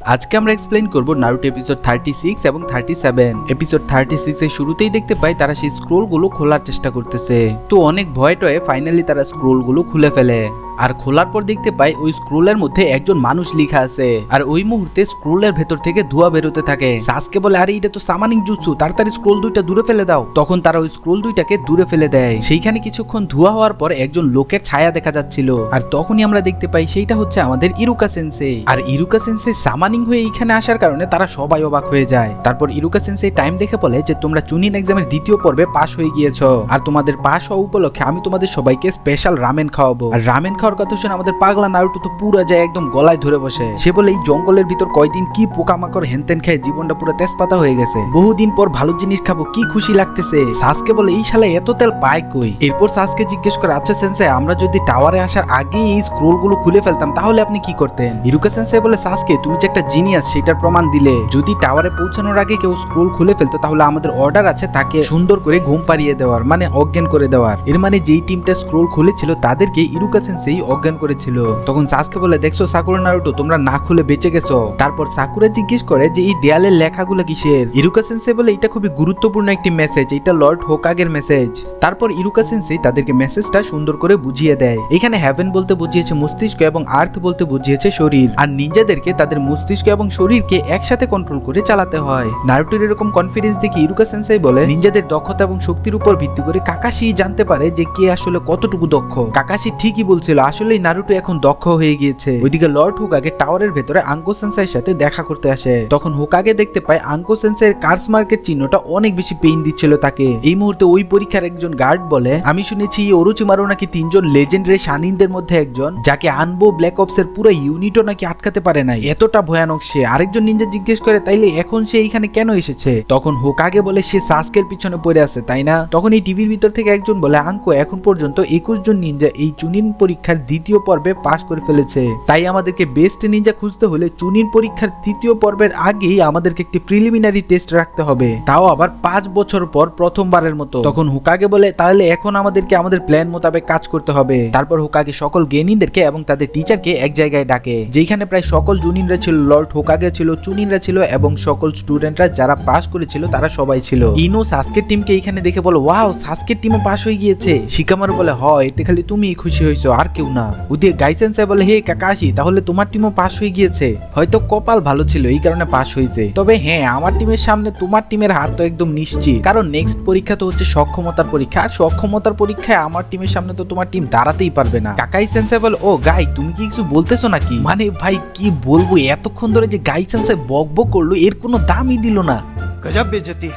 আজকে আমরা এক্সপ্লেইন করব নারুটো এপিসোড থার্টি সিক্স এবং thirty seven episode thirty six এর শুরুতেই দেখতে পাই তারা সেই স্ক্রোলগুলো খোলার চেষ্টা করতেছে। তো অনেক ভয় টয়ে ফাইনালি তারা স্ক্রোলগুলো খুলে ফেলে। আর খোলার পর দেখতে পাই ওই স্ক্রোলের মধ্যে একজন মানুষ লেখা আছে। আর ওই মুহূর্তে স্ক্রোলের ভেতর থেকে ধোঁয়া বেরোতে থাকে। সাসকে বলে, আরে, এটা তো সামানিং জুৎসু, তাড়াতাড়ি স্ক্রোল দুইটা দূরে ফেলে দাও। তখন তারা ওই স্ক্রোল দুইটাকে দূরে ফেলে দেয়। সেইখানে কিছুক্ষণ ধোঁয়া হওয়ার পর একজন লোকের ছায়া দেখা যাচ্ছিল। আর তখনই আমরা দেখতে পাই সেইটা হচ্ছে আমাদের ইরুকা সেন্সে। আর ইরুকা সেন্সে সামানিং হয়ে এইখানে আসার কারণে তারা সবাই অবাক হয়ে যায়। তারপর ইরুকা সেন্সে টাইম দেখে বলে যে, তোমরা চুনিন এক্সামের দ্বিতীয় পর্বে পাশ হয়ে গিয়েছো। আর তোমাদের পাশ হওয়া উপলক্ষে আমি তোমাদের সবাইকে স্পেশাল রামেন খাওয়াবো। আর রামেন খাওয়ার কথা শুনে আমাদের পাগলা নারুটো তো পুরো যায় একদম গলায় ধরে বসে। সে বলে, এই জঙ্গলের ভিতর কয়দিন কি পোকামাকড় হেনতেন খেয়ে জীবনটা পুরো তেজপাতা হয়ে গেছে। বহুদিন পর ভালো জিনিস খাব, কি খুশি লাগতেছে? সাসকে বলে, এই শালা এত তেল পায় কই? এরপর সাসকে জিজ্ঞেস করে আচ্ছা সেন্সে, আমরা যদি টাওয়ারে আসার আগে এই স্ক্রোলগুলো খুলে ফেলতাম, তাহলে আপনি কি করতেন? ইরুকা সেন্সে বলে, সাসকে, তুমি যে একটা জিনিয়াস, সেটার প্রমাণ দিলে। যদি টাওয়ারে পৌঁছানোর আগে কেউ স্ক্রোল খুলে ফেলতো, তাহলে আমাদের অর্ডার আছে তাকে সুন্দর করে ঘুম পাড়িয়ে দেওয়ার মানে অজ্ঞান করে দেওয়ার। এর মানে যেই টিমটা স্ক্রোল খুলেছিল, তাদেরকে ইরুকা সেন্সেই অজ্ঞান করেছিল। তখন সাসকে বলে, দেখছ সাকুরা নারুটো, তোমরা না খুলে বেঁচে গেছো। তারপর সাকুরা জিজ্ঞেস করে যে, এই দেয়ালের লেখাগুলো কিসের? ইরুকা সেন্সে বলে, এটা খুবই গুরুত্বপূর্ণ একটি মেসেজ এটা লর্ড হোকাগের মেসেজ তারপর ইরুকা সেন্সে তাদেরকে মেসেজটা সুন্দর করে বুঝিয়ে দেয়। এখানে হ্যাভেন বলতে বুঝিয়েছে মস্তিষ্ক এবং আর্থ বলতে বুঝিয়েছে শরীর। আর নিনজাদেরকে তাদের মস্তিষ্ক এবং শরীরকে একসাথে কন্ট্রোল করে চালাতে হয়। নারুটোর এরকম কনফিডেন্স দেখে ইরুকা সেন্সাই বলে নিনজাদের দক্ষতা এবং শক্তির উপর ভিত্তি করে কাকাশি জানতে পারে যে কে আসলে কতটুকু দক্ষ। কাকাশি ঠিকই বলছিল আসলেই নারুটো এখন দক্ষ হয়ে গিয়েছে। ওইদিকে লর্ড হুকাগে টাওয়ারের ভেতরে আঙ্কো সেন্সাইয়ের সাথে দেখা করতে আসে। তখন হুকাগে দেখতে পায় আঙ্কো সেন্সাইয়ের কার্স মার্কের চিহ্নটা অনেক বেশি পেইন দিচ্ছিল তাকে। এই মুহূর্তে ওই পরীক্ষার একজন গার্ড বলে, আমি শুনেছি ওরুচিমারু নাকি তিনজন লেজেন্ডারি শানিনদের মধ্যে একজন, যাকে আনব ব্ল্যাক অপস এর পুরো ইউনিটও নাকি আটকাতে পারে নাই। এতটা ভয়ানক সে। আরেকজন নিনজা জিজ্ঞেস করে, তাইলে এখন সে এইখানে কেন এসেছে? তখন হোকাগে বলে, সে সাস্কের পিছনে পড়ে আছে, তাই না? তখন এই টিভির ভিতর থেকে একজন বলে, আঙ্কো, এখন পর্যন্ত একুশ জন নিনজা এই চুনিন পরীক্ষার দ্বিতীয় পর্বে পাশ করে ফেলেছে। তাই আমাদেরকে বেস্ট নিনজা খুঁজতে হলে চুনিন পরীক্ষার তৃতীয় পর্বের আগেই আমাদেরকে একটি প্রিলিমিনারি টেস্ট রাখতে হবে। তাও আবার পাঁচ বছর পর প্রথমবারের মতো। তখন হুকাগে বলে, তাহলে এখন আমাদেরকে আমাদের প্ল্যান মোতাবেক কাজ করতে হবে। তারপর হুকাগে সকল গেনিনদেরকে এবং তাদের টিচারকে এক জায়গায় ডাকে যেখানে প্রায় সকল জুনিনরা ছিল, লর্ড হোকাগে ছিল, চুনিনরা ছিল এবং সকল স্টুডেন্টরা যারা পাস করেছিল তারা সবাই ছিল। ইনো সাসকের টিমকে এখানে দেখে বলো, ওয়াও, সাসকের টিমও পাস হয়ে গিয়েছে। শিকামারু বলে হয় এতে খালি তুমি খুশি হয়েছো আর কেউ কেউ না। ওদিকে গাইসেন সাহেব বলে হে কাকাশি তাহলে তোমার টিমও পাস হয়ে গিয়েছে। হয়তো কপাল ভালো ছিল এই কারণে পাস হয়েছে। তবে হ্যাঁ আমার টিমের সামনে তোমার টিমের হার তো একদম নিশ্চিত। কারণ নেক্সট পরীক্ষা তো হচ্ছে সক্ষমতার পরীক্ষা। আর সক্ষমতার পরীক্ষায় আমার টিমের সামনে তো তোমার টিম দাঁড়াতেই পারবে না। কাকাই সেন্সেবল ও গাই তুমি কি কিছু বলতেছো নাকি? মানে ভাই কি বলব? এতক্ষণ ধরে যে গাই সেন্সে বক বক করল এর কোনো দামই দিল না। গজব বেজতি।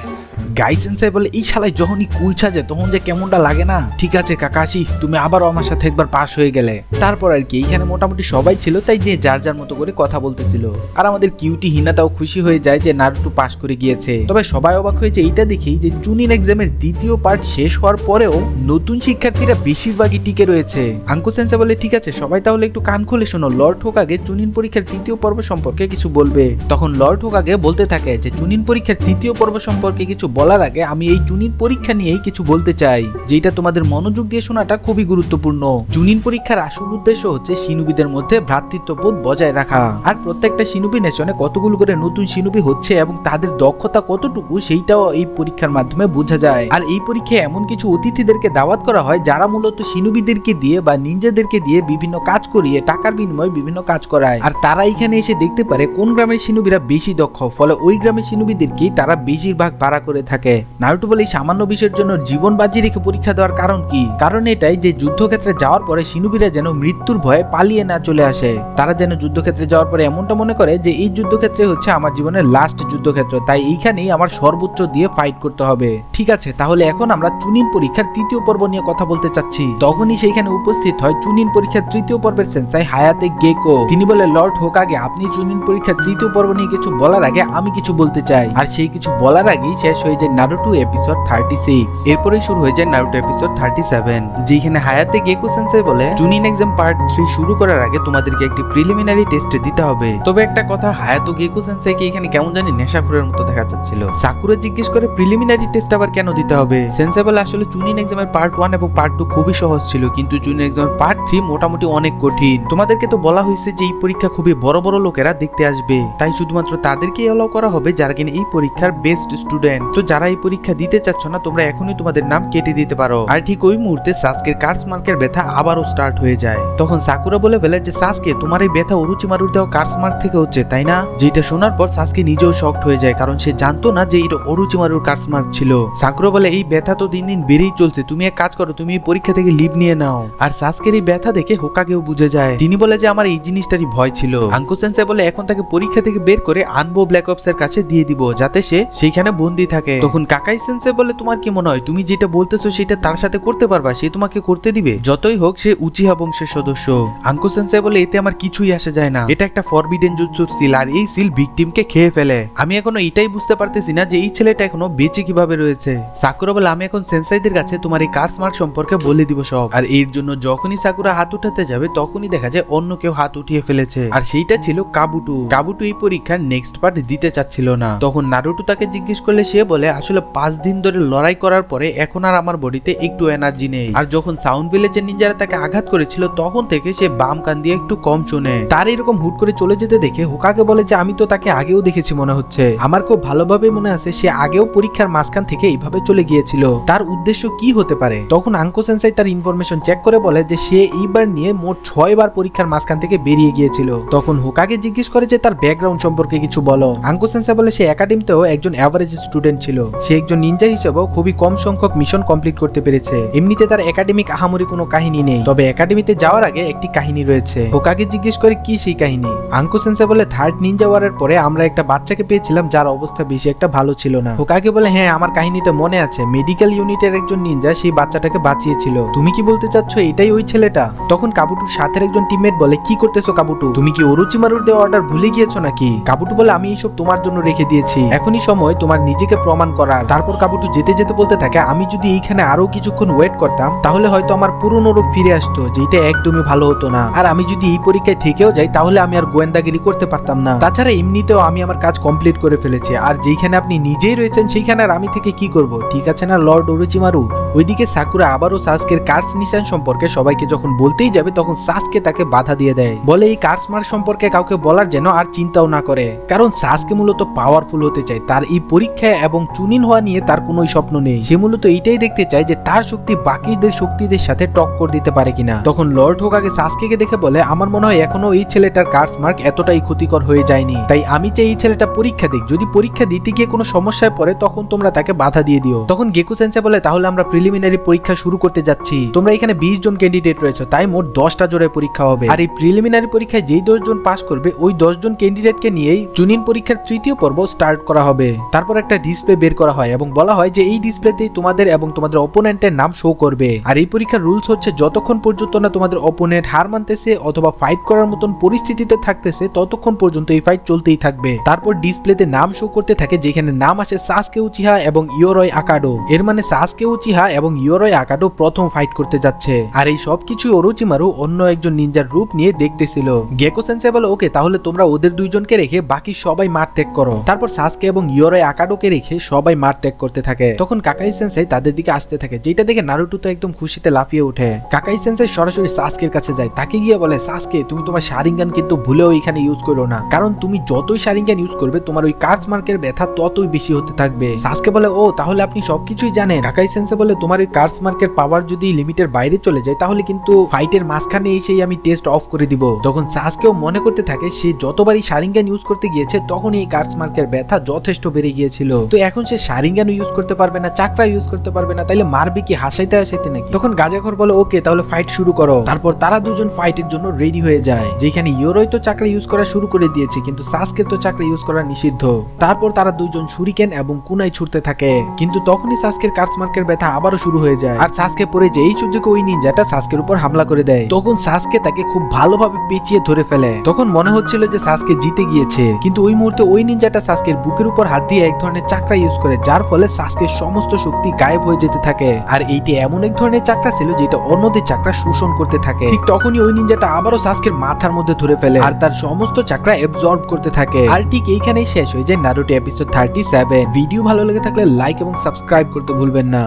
গাইসেন সাহেব বলে এই শালায় যখনই কুলছা যায় তখন যে কেমনটা লাগে না? ঠিক আছে কাকাশি তুমি আবারও আমার সাথে একবার পাশ হয়ে গেলে। তারপর আর কি এইখানে মোটামুটি সবাই ছিল, তাই যে যার যার মতো করে কথা বলতেছিল। আর আমাদের কিউটি হিনাতাও খুশি হয়ে যায় যে নারুটু পাশ করে গিয়েছে। তবে সবাই অবাক হয়েছে এইটা দেখেই যে জুনিন এক্সামের দ্বিতীয় পার্ট শেষ হওয়ার পরেও নতুন শিক্ষার্থীরা বেশিরভাগই টিকে রয়েছে। আঙ্কু সেন্সে বলে, ঠিক আছে, সবাই তাহলে একটু কান খুলে শোনো, লর্ড হোকাগে চুনিন পরীক্ষার তৃতীয় পর্ব সম্পর্কে কিছু বলবে। তখন লর্ড হোকাগে বলতে থাকে যে চুনিন পরীক্ষার তৃতীয় পর্ব সম্পর্কে কিছু বলার আগে আমি এই চুনিন পরীক্ষা নিয়েই কিছু বলতে চাই যেটা তোমাদের মনোযোগ দিয়ে শোনাটা খুবই গুরুত্বপূর্ণ। চুনিন পরীক্ষার আসল উদ্দেশ্য হচ্ছে সিনুবিদের মধ্যে ভ্রাতৃত্ববোধ বজায় রাখা। আর প্রত্যেকটা সিনুবি নেশনে কতগুলো করে নতুন সিনুবি হচ্ছে এবং তাদের দক্ষতা কতটুকু সেইটাও এই পরীক্ষার মাধ্যমে বোঝা যায়। আর এই পরীক্ষায় এমন কিছু অতিথিদেরকে দাওয়াত করা হয় যারা মূলত সিনুবিদেরকে দিয়ে বা নিনজাদেরকে দিয়ে বিভিন্ন কাজ করিয়ে টাকার বিনিময়ে বিভিন্ন কাজ করায়। আর তারা এখানে এসে দেখতে পারে কোন গ্রামের সিনুবিরা বেশি দক্ষ, ফলে ওই গ্রামের সিনুবিদেরকেই তারা বেশিরভাগ ভাড়া করে থাকে। নারুটো বলে সামান্য বিষয়ের জন্য জীবন বাজি রেখে পরীক্ষা দেওয়ার কারণ কি? কারণ এটাই যে যুদ্ধক্ষেত্রে যাওয়ার পরে সিনুবিরা যেন মৃত্যুর ভয়ে পালিয়ে না চলে আসে। তারা যেন যুদ্ধক্ষেত্রে যাওয়ার পরে এমনটা মনে করে যে, এই যুদ্ধক্ষেত্রে হচ্ছে আমার জীবনের লাস্ট যুদ্ধক্ষেত্র, তাই এইখানেই আমার সর্বোচ্চ দিয়ে ফাইট করতে হবে। ঠিক আছে, তাহলে এখন আমরা চুনিন পরীক্ষার তৃতীয় পর্ব নিয়ে কথা বলতে চাচ্ছি। তখনই সেইখানে উপস্থিত হয় চুনিন পরীক্ষার তৃতীয় পর্বের সেন্সাই হায়াতে গেকো। তিনি বলে, লর্ড হোকাগে, আপনি চুনিন পরীক্ষার তৃতীয় পর্ব নিয়ে কিছু বলার আগে আমি কিছু বলতে চাই। আর সেই কিছু বলার আগেই শেষ হয়ে যায় নারুটো এপিসোড থার্টি সিক্স এরপরেই শুরু হয়ে যায় নারুটো এপিসোড থার্টি সেভেন যেখানে হায়াতে গেকু সেন্সে বলে জুনিন এক্সাম পার্ট থ্রি শুরু করার আগে তোমাদেরকে একটি প্রিলিমিনারি টেস্ট দিতে হবে। তবে একটা কথা, হায়াতো গেকু সেন্সে কে এখানে কেমন জানি নেশাখোরের মতো দেখা যাচ্ছিল। সাকুরা জিজ্ঞেস করে প্রিলিমিনারি টেস্ট আবার কেন দিতে হবে? সেন্সে বলে আসলে জুনিন এক্সামের পার্ট ওয়ান এবং পার্ট টু খুবই সহজ ছিল, কিন্তু জুনিয়র এক্সামের পার্ট থ্রি মোটামুটি অনেক কঠিন। তোমাদেরকে তো বলা হয়েছে যে এই পরীক্ষা খুবই বড় বড় লোকেরা দেখতে আসবে। তাই শুধুমাত্র তাদেরকেই অ্যালাউ করা হবে যারা কিনা এই পরীক্ষার বেস্ট স্টুডেন্ট তো যারা এই পরীক্ষা দিতে চাচ্ছ না, তোমরা এখনই তোমাদের নাম কেটে দিতে পারো। আর ঠিক ওই মুহূর্তে সাসকের কার্স মার্কের ব্যথা আবারও স্টার্ট হয়ে যায়। তখন সাকুরা বলে ফেলে যে, সাসকে, তোমার এই ব্যথা অরুচিমারুর দেওয়া কার্স মার্ক থেকে হচ্ছে, তাই না? যেটা শোনার পর সাসকে নিজেও শকড হয়ে যায়, কারণ সে জানতো না যে এটা অরুচিমারুর কার্স মার্ক ছিল। সাকুরা বলে, এই ব্যথা তো দিন দিন বেড়েই চলছে, তুমি এক কাজ করো, তুমি এই পরীক্ষা থেকে লিভ নিয়ে নাও। আর সাসকের এই ব্যথা দেখে হোকাকেও বুঝে যায়। তিনি বলে যে, আমার এই জিনিসটারই ভয় ছিল। আঙ্কু সেন্সে বলে, এখন তাকে পরীক্ষা থেকে বের করে আনব ব্ল্যাক অপস এর কাছে দিয়ে দিব, যাতে সে সেইখানে বন্দি থাকে। তখন কাকাই সেন্সে বলে, তোমার কি মনে হয়? তুমি যেটা বলতেছো সেটা তার সাথে করতে পারবা? সে তোমাকে করতে দিবে? যতই হোক, সে উচিহা বংশের সদস্য। আঙ্কু সেন্সে বলে, এতে আমার কিছুই আসে যায় না। এটা একটা ফরবিডেন জুৎসুর সিল আর এই সিল ভিকটিমকে খেয়ে ফেলে। আমি এখনও এটাই বুঝতে পারতেছি না যে এই ছেলেটা এখনও বেঁচে কীভাবে রয়েছে। সাকুরা বলে, আমি এখন সেন্সাইদের কাছে তোমার এই কার স্মার্ট সম্পর্কে বলে দিব সব। আর এর জন্য যখনই সাকুরা হাত উঠাতে যাবে, তখনই দেখা যায় অন্য কেউ হাত উঠিয়ে ফেলেছে। আর সেইটা ছিল কাবুটু। কাবুটু এই পরীক্ষার নেক্সট পার্ট দিতে চাচ্ছিল না। তখন নারুটু তাকে জিজ্ঞেস করলে সে বলে, আসলে পাঁচ দিন ধরে লড়াই করার পরে এখন আর আমার বডিতে একটু এনার্জি নেই। আর যখন সাউন্ড ভিলেজের নিনজারা তাকে আঘাত করেছিল, তখন থেকে সে বাম কান দিয়ে একটু কম শোনে। তার এরকম হুট করে চলে যেতে দেখে হোকাকে বলে যে, আমি তো তাকে আগেও দেখেছি মনে হচ্ছে। আমার খুব ভালোভাবে মনে আছে, সে আগেও পরীক্ষার মাঝখান থেকে এইভাবে চলে গিয়েছিল। তার উদ্দেশ্য কি হতে পারে? তখন আঙ্কো সেন্সাই তার ইনফরমেশন চেক করে বলে যে, সে এইবার নিয়ে মোট ছয় বার পরীক্ষার মাঝখান থেকে বেরিয়ে গিয়েছিল। তখন হোকাকে জিজ্ঞেস করে যে, তার ব্যাকগ্রাউন্ড সম্পর্কে কিছু বলো? আঙ্কো সেন্সাই বলে, সে একাডেমিতেও একজন অ্যাভারেজ স্টুডেন্ট ছিল। সে একজন নিনজা হিসেবেও খুবই কম সংখ্যক মিশন কমপ্লিট করতে পেরেছে। এমনিতে তার একাডেমিক আহামরি কোনো কাহিনী নেই। তবে একাডেমিতে যাওয়ার আগে একটি কাহিনী রয়েছে। হোকাকে জিজ্ঞেস করে, কি সেই কাহিনী? আঙ্কো সেন্সাই বলে, থার্ড নিনজা ওয়ারের পরে আমরা একটা বাচ্চাকে পেয়েছিলাম যার অবস্থা বেশি একটা ভালো ছিল না। হোকাকে বলে হ্যাঁ আমার কাহিনীটা মনে আছে। মেডিকেল ইউনিটের একজন নিনজা সেই বাচ্চাটাকে বাঁচিয়েছিল। তুমি কি বলতে চাচ্ছ, এটাই ওই ছেলেটা? তখন কাবুটুর সাথের একজন টিমমেট বলে, কি করতেছো কাবুটু? তুমি কি অরুচিমারুর দেওয়া অর্ডার ভুলে গিয়েছো নাকি? কাবুটু বলে, আমি এইসব তোমার জন্য রেখে দিয়েছি। এখনই সময় তোমার নিজেকে প্রমাণ করার। তারপর কাবুটু যেতে যেতে বলতে থাকে, আমি যদি এইখানে আরও কিছুক্ষণ ওয়েট করতাম, তাহলে হয়তো আমার পুরনো রূপ ফিরে আসতো। যেটা একদমই ভালো হতো না। আর আমি যদি এই পরীক্ষায় থেকেও যাই, তাহলে আমি আর গোয়েন্দাগিরি করতে পারতাম না। তাছাড়া এমনিতেও আমি আমার কাজ কমপ্লিট করে ফেলেছি। আর যেখানে আপনি নিজেই রয়েছেন, সেইখানে আর আমি থেকে কি করব? ঠিক আছে না লর্ড ওরুচিমারু ওইদিকে সাকুরা আবারও সাসকের কার্স নিশান সম্পর্কে সবাইকে যখন বলতেই যাবে, তখন সাসকে তাকে বাধা দিয়ে দেয়। বলে এই কার্স মার সম্পর্কে কাউকে বলার যেন আর চিন্তাও না করে। কারণ সাসকে মূলত পাওয়ারফুল হতে চায়। তার এই পরীক্ষা এবং চুনিন হওয়া নিয়ে তার কোনো স্বপ্ন নেই। সে মূলত এইটাই দেখতে চায় যে তার শক্তি বাকিদের শক্তিদের সাথে টক্কর দিতে পারে কিনা। তখন লর্ড হোকাকে সাসকে দেখে বলে, আমার মনে হয় এখনও এই ছেলেটার কার্স মার্ক এতটাই ক্ষতিকর হয়ে যায়নি। তাই আমি চাই এই ছেলেটা পরীক্ষা দিক। যদি পরীক্ষা দিতে গিয়ে কোনো সমস্যায় পড়ে, তখন তোমরা তাকে বাধা দিয়ে দিও। তখন গেকু সেন্সে বলে, তাহলে আমরা প্রিলিমিনারি পরীক্ষা শুরু করতে যাচ্ছি। তোমরা এখানে বিশ জন ক্যান্ডিডেট রয়েছে, তাই মোট দশটা জোরে পরীক্ষা হবে। আর এই প্রিলিমিনারি পরীক্ষায় যেই দশ জন পাস করবে, ওই দশ জন ক্যান্ডিডেটকে নিয়েই জুনিন পরীক্ষার তৃতীয় পর্ব স্টার্ট করা হবে। তারপর একটা ডিসপ্লে বের করা হয় এবং বলা হয় যে, এই ডিসপ্লেতেই তোমাদের এবং তোমাদের অপোনেন্টের নাম শো করবে। আর এই পরীক্ষার রুলস হচ্ছে, যতক্ষণ পর্যন্ত না তোমাদের অপোনেন্ট হার মানতেছে অথবা ফাইট করার মতন পরিস্থিতিতে থাকতেছে, ততক্ষণ পর্যন্ত এই ফাইট চলতেই থাকবে। তারপর ডিসপ্লেতে নাম শো করতে থাকে, যেখানে নাম আসে সাসকে উচিহা এবং ইয়োরয় আকাডো। এর মানে সাসকে উচিহা এবং ইয়োরয় আকাডো প্রথম ফাইট করতে যাচ্ছে। আর এই সব কিছু ওরোচিমারু অন্য একজন নিনজার রূপ নিয়ে দেখতেছিল। গেকো সেন্সে বলে, ওকে, তাহলে তোমরা ওদের দুইজনকে রেখে বাকি সবাই মার ত্যাগ করো। তারপর সাসকে এবং ইয়োরয় আকাডোকে রেখে সবাই মার ত্যাগ করতে থাকে। তখন কাকাই সেন্সে তাদের দিকে আসতে থাকে যেটা দেখে নারুটু তো একদম খুশিতে লাফিয়ে ওঠে। কাকাই সেন্সে সরাসরি সাসকের কাছে যায়, তাকে গিয়ে বলে, সাসকে, তুমি তোমার শারিঙ্গান কিন্তু ভুলেও এখানে ইউজ করো না। কারণ তুমি যতই শারিঙ্গান ইউজ করবে, তোমার ওই কার্স মার্কের ব্যথা ততই বেশি হতে থাকবে। সাসকে বলে, ও, তাহলে আপনি সবকিছুই জানেন। কাকাই সেন্সে বলে, তোমার ওই কার্স মার্কের পাওয়ার যদি লিমিটের বাইরে চলে যায়, তাহলে কিন্তু ফাইটের মাঝখানে এসেই আমি টেস্ট অফ করে দিব। তখন সাসকেও মনে করতে থাকে, সে যতবারই শারিঙ্গান ইউজ করতে গিয়েছে তখন এই কার্স মার্কের ব্যথা যথেষ্ট বেড়ে গিয়েছিল। তো এখন সে শারিঙ্গানও ইউজ করতে পারবে না চাকরা ইউজ করতে পারবে না, তাইলে মারবে কি হাসাইতে হাসাইতে নাকি? তখন গাজাখর বলে, ওকে, তাহলে ফাইট শুরু করো। তারপর তারা দুজন ফাইটের জন্য রেডি হয়ে যায়, যেখানে ইয়োরই তো চাকরা ইউজ করা শুরু করে দিয়েছে, কিন্তু সাসকে তো চাকরা ইউজ করা নিষিদ্ধ। তারপর তারা দুজন শুরিকেন এবং কুনাই ছুটতে থাকে, কিন্তু তখনই সাসকের কার্স মার্কের ব্যথা আবারও শুরু হয়ে যায়। আর সাসকে পরে যেই সুযোগে ওই নিনজাটা সাসকের উপর হামলা করে দেয়। তখন সাসকে তাকে খুব ভালোভাবে পেঁচিয়ে ধরে ফেলে। তখন মনে হচ্ছিল যে সাসকে জিতে গিয়েছে, কিন্তু ওই মুহূর্তে ওই নিনজাটা সাসকের বুকের উপর হাত দিয়ে এক ধরনের চাকরা ইউজ করে, যার ফলে সাসকের সমস্ত শক্তি গায়েব হয়ে যেতে থাকে। আর এইটি এমন এক ধরনের চাকরা ছিল যেটা অন্যদের চাকরা শোষণ করতে থাকে। ঠিক তখনই ওই নিনজাটা আবারও সাসকের মাথার মধ্যে ধরে ফেলে। আর তার সমস্ত চাকরা এবজর্ব করতে থাকে। আর ঠিক এইখানেই শেষ হয়ে যায় Naruto episode thirty seven video ভালো লেগে থাকলে লাইক এবং সাবস্ক্রাইব করতে ভুলবেন না।